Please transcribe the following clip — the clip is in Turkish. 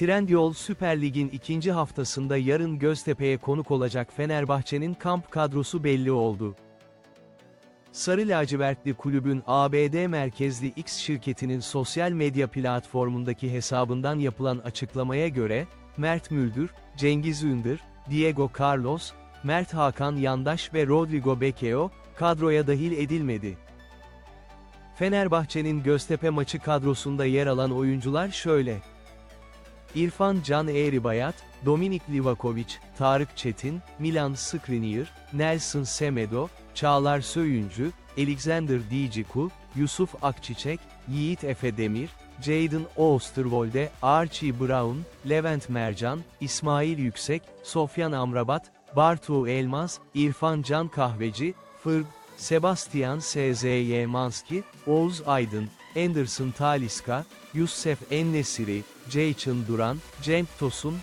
Trendyol Süper Lig'in ikinci haftasında yarın Göztepe'ye konuk olacak Fenerbahçe'nin kamp kadrosu belli oldu. Sarı lacivertli kulübün ABD merkezli X şirketinin sosyal medya platformundaki hesabından yapılan açıklamaya göre, Mert Müldür, Cengiz Ündür, Diego Carlos, Mert Hakan Yandaş ve Rodrigo Bekeo, kadroya dahil edilmedi. Fenerbahçe'nin Göztepe maçı kadrosunda yer alan oyuncular şöyle. İrfan Can Eğribayat, Dominik Livakovic, Tarık Çetin, Milan Skriniar, Nelson Semedo, Çağlar Söyüncü, Alexander Diciku, Yusuf Akçiçek, Yiğit Efe Demir, Jayden Oosterwolde, Archie Brown, Levent Mercan, İsmail Yüksek, Sofyan Amrabat, Bartu Elmas, İrfan Can Kahveci, Fırg, Sebastian S.Z.Y. Manski, Oğuz Aydın, Anderson Taliska, Youssef Ennesiri, Ceyçin Duran, Cenk Tosun,